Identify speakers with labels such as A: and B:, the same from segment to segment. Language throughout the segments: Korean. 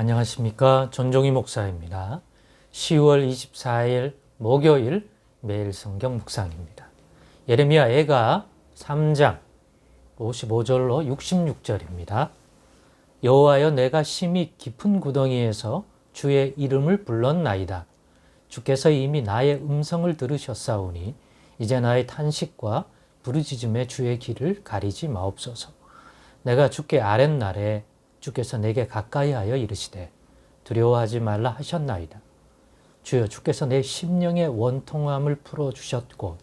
A: 안녕하십니까. 전종희 목사입니다. 10월 24일 목요일 매일 성경 묵상입니다. 예레미야 애가 3장 55절로 66절입니다. 여호와여 내가 심히 깊은 구덩이에서 주의 이름을 불렀나이다. 주께서 이미 나의 음성을 들으셨사오니 이제 나의 탄식과 부르짖음에 주의 길을 가리지 마옵소서. 내가 주께 아랫날에 주께서 내게 가까이 하여 이르시되 두려워하지 말라 하셨나이다. 주여 주께서 내 심령의 원통함을 풀어 주셨고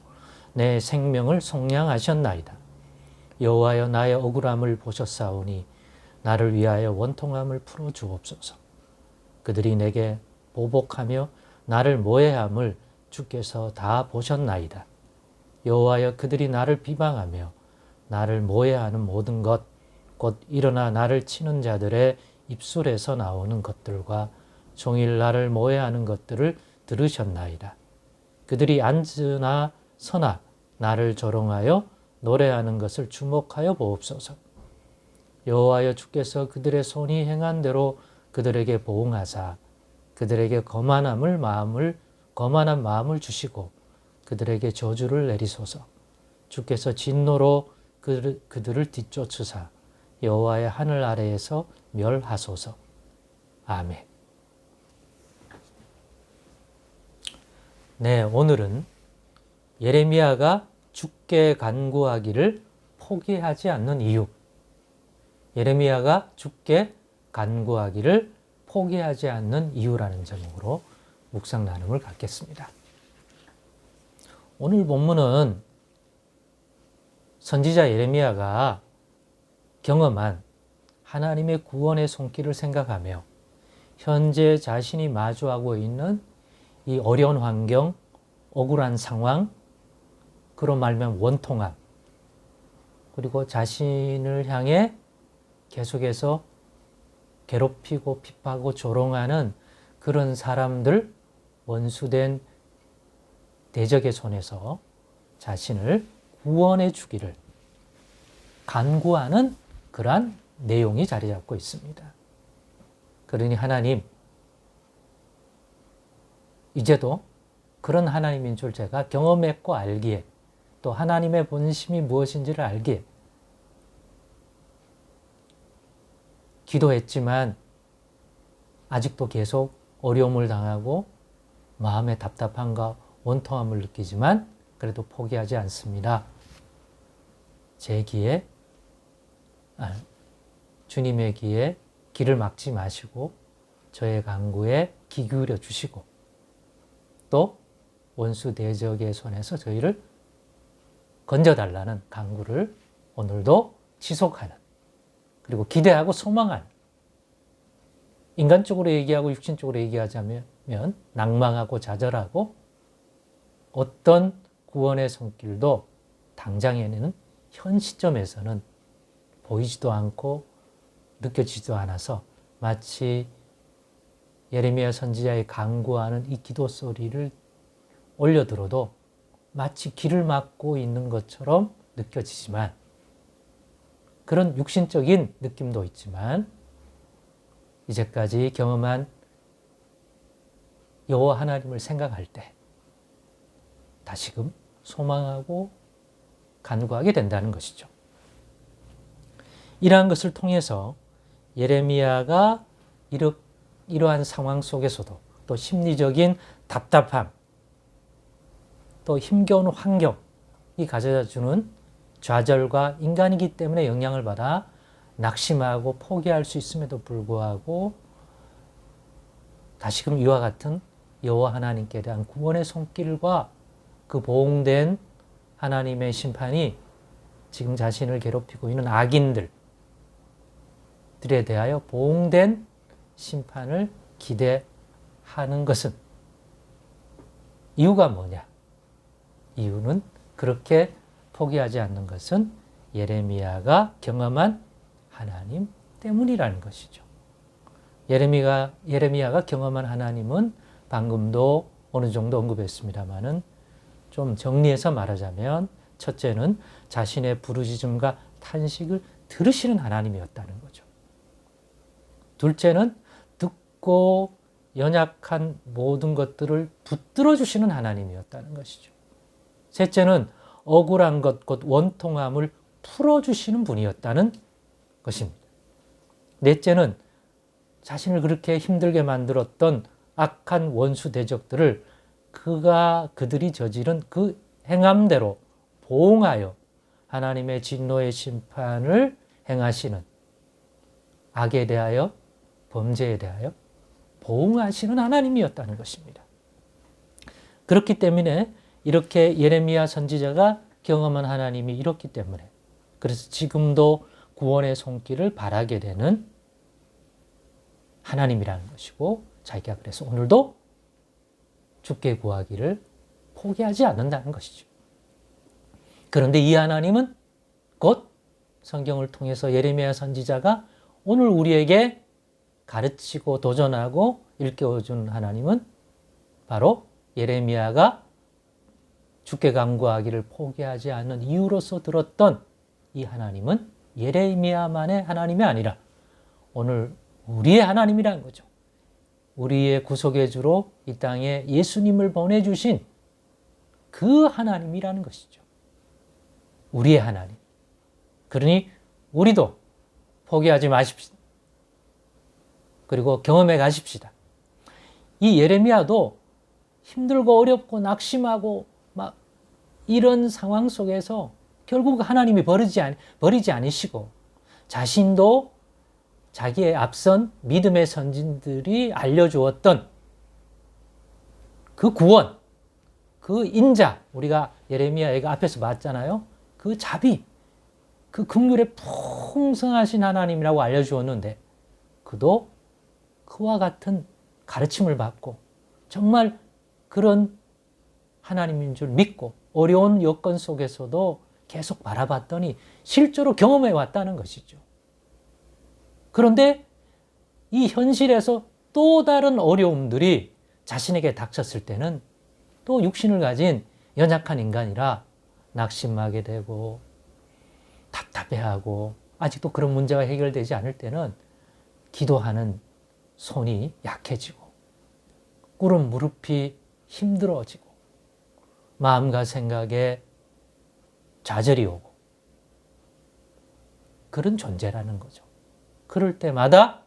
A: 내 생명을 속량하셨나이다. 여호와여 나의 억울함을 보셨사오니 나를 위하여 원통함을 풀어 주옵소서. 그들이 내게 보복하며 나를 모해함을 주께서 다 보셨나이다. 여호와여 그들이 나를 비방하며 나를 모해하는 모든 것, 곧 일어나 나를 치는 자들의 입술에서 나오는 것들과 종일 나를 모해하는 것들을 들으셨나이다. 그들이 앉으나 서나 나를 조롱하여 노래하는 것을 주목하여 보옵소서. 여호와여 주께서 그들의 손이 행한 대로 그들에게 보응하사 그들에게 거만함을 마음을 거만한 마음을 주시고 그들에게 저주를 내리소서. 주께서 진노로 그들, 그들을 뒤쫓으사 여호와의 하늘 아래에서 멸하소서. 아멘. 네, 오늘은 예레미야가 죽게 간구하기를 포기하지 않는 이유. 예레미야가 죽게 간구하기를 포기하지 않는 이유라는 제목으로 묵상 나눔을 갖겠습니다. 오늘 본문은 선지자 예레미야가 경험한 하나님의 구원의 손길을 생각하며 현재 자신이 마주하고 있는 이 어려운 환경, 억울한 상황, 그로 말면 원통함, 그리고 자신을 향해 계속해서 괴롭히고 핍하고 조롱하는 그런 사람들, 원수된 대적의 손에서 자신을 구원해 주기를 간구하는 그러한 내용이 자리 잡고 있습니다. 그러니 하나님, 이제도 그런 하나님인 줄 제가 경험했고 알기에 또 하나님의 본심이 무엇인지를 알기에 기도했지만 아직도 계속 어려움을 당하고 마음의 답답함과 원통함을 느끼지만 그래도 포기하지 않습니다. 제 귀에 아, 주님의 귀에 귀를 막지 마시고 저의 강구에 귀 기울여 주시고 또 원수 대적의 손에서 저희를 건져달라는 강구를 오늘도 지속하는 그리고 기대하고 소망하는 인간적으로 얘기하고 육신적으로 얘기하자면 낭망하고 좌절하고 어떤 구원의 손길도 당장에는 현 시점에서는 보이지도 않고 느껴지지도 않아서 마치 예레미야 선지자의 강구하는 이 기도 소리를 올려 들어도 마치 길을 막고 있는 것처럼 느껴지지만 그런 육신적인 느낌도 있지만 이제까지 경험한 여호와 하나님을 생각할 때 다시금 소망하고 간구하게 된다는 것이죠. 이러한 것을 통해서 예레미야가 이러, 이러한 상황 속에서도 또 심리적인 답답함, 또 힘겨운 환경이 가져다 주는 좌절과 인간이기 때문에 영향을 받아 낙심하고 포기할 수 있음에도 불구하고 다시금 이와 같은 여호와 하나님께 대한 구원의 손길과 그 보응된 하나님의 심판이 지금 자신을 괴롭히고 있는 악인들 들에 대하여 보응된 심판을 기대하는 것은 이유가 뭐냐? 이유는 그렇게 포기하지 않는 것은 예레미야가 경험한 하나님 때문이라는 것이죠. 예레미가 예레미야가 경험한 하나님은 방금도 어느 정도 언급했습니다만은 좀 정리해서 말하자면 첫째는 자신의 부르짖음과 탄식을 들으시는 하나님이었다는 거죠. 둘째는 듣고 연약한 모든 것들을 붙들어 주시는 하나님이었다는 것이죠. 셋째는 억울한 것, 곧 원통함을 풀어 주시는 분이었다는 것입니다. 넷째는 자신을 그렇게 힘들게 만들었던 악한 원수 대적들을 그가 그들이 저지른 그 행함대로 보응하여 하나님의 진노의 심판을 행하시는 악에 대하여 범죄에 대하여 보응하시는 하나님이었다는 것입니다. 그렇기 때문에 이렇게 예레미야 선지자가 경험한 하나님이 이렇기 때문에 그래서 지금도 구원의 손길을 바라게 되는 하나님이라는 것이고 자기가 그래서 오늘도 죽게 구하기를 포기하지 않는다는 것이죠. 그런데 이 하나님은 곧 성경을 통해서 예레미야 선지자가 오늘 우리에게 가르치고 도전하고 일깨워준 하나님은 바로 예레미야가 죽게 강구하기를 포기하지 않는 이유로서 들었던 이 하나님은 예레미야만의 하나님이 아니라 오늘 우리의 하나님이라는 거죠. 우리의 구속의 주로 이 땅에 예수님을 보내주신 그 하나님이라는 것이죠. 우리의 하나님. 그러니 우리도 포기하지 마십시다. 그리고 경험해 가십시다. 이 예레미야도 힘들고 어렵고 낙심하고 막 이런 상황 속에서 결국 하나님이 버리지, 아니, 버리지 않으시고 자신도 자기의 앞선 믿음의 선진들이 알려주었던 그 구원, 그 인자, 우리가 예레미야가 앞에서 봤잖아요. 그 자비, 그 긍휼에 풍성하신 하나님이라고 알려주었는데 그도 그와 같은 가르침을 받고 정말 그런 하나님인 줄 믿고 어려운 여건 속에서도 계속 바라봤더니 실제로 경험해 왔다는 것이죠. 그런데 이 현실에서 또 다른 어려움들이 자신에게 닥쳤을 때는 또 육신을 가진 연약한 인간이라 낙심하게 되고 답답해하고 아직도 그런 문제가 해결되지 않을 때는 기도하는 손이 약해지고 꿇은 무릎이 힘들어지고 마음과 생각에 좌절이 오고 그런 존재라는 거죠. 그럴 때마다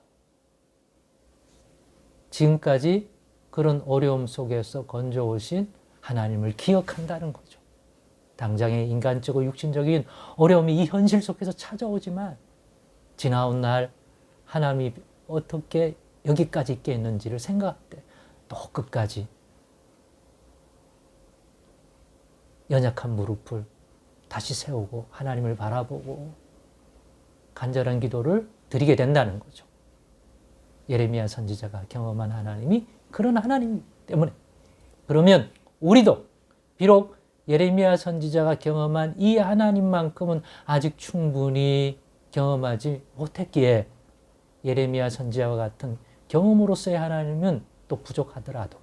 A: 지금까지 그런 어려움 속에서 건져오신 하나님을 기억한다는 거죠. 당장의 인간적이고 육신적인 어려움이 이 현실 속에서 찾아오지만 지나온 날 하나님이 어떻게 여기까지 있게 했는지를 생각할 때또 끝까지. 연약한 무릎을 다시 세우고 하나님을 바라보고 간절한 기도를 드리게 된다는 거죠. 예레미야 선지자가 경험한 하나님이 그런 하나님 때문에. 그러면 우리도 비록 예레미야 선지자가 경험한 이 하나님만큼은 아직 충분히 경험하지 못했기에 예레미야 선지자와 같은 경험으로서의 하나님은 또 부족하더라도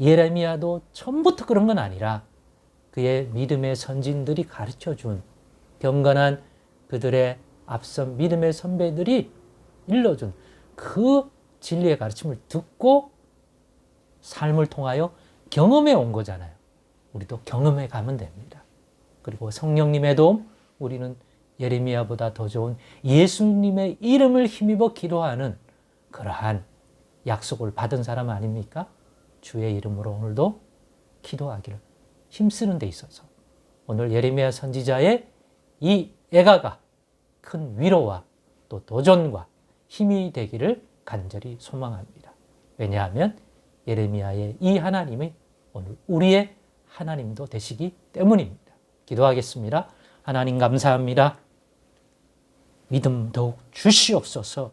A: 예레미야도 처음부터 그런 건 아니라 그의 믿음의 선진들이 가르쳐 준 경건한 그들의 앞선 믿음의 선배들이 일러준 그 진리의 가르침을 듣고 삶을 통하여 경험해 온 거잖아요. 우리도 경험해 가면 됩니다. 그리고 성령님의 도움, 우리는 예레미야보다 더 좋은 예수님의 이름을 힘입어 기도하는 그러한 약속을 받은 사람 아닙니까? 주의 이름으로 오늘도 기도하기를 힘쓰는 데 있어서 오늘 예레미야 선지자의 이 애가가 큰 위로와 또 도전과 힘이 되기를 간절히 소망합니다. 왜냐하면 예레미야의 이 하나님이 오늘 우리의 하나님도 되시기 때문입니다. 기도하겠습니다. 하나님 감사합니다. 믿음 더욱 주시옵소서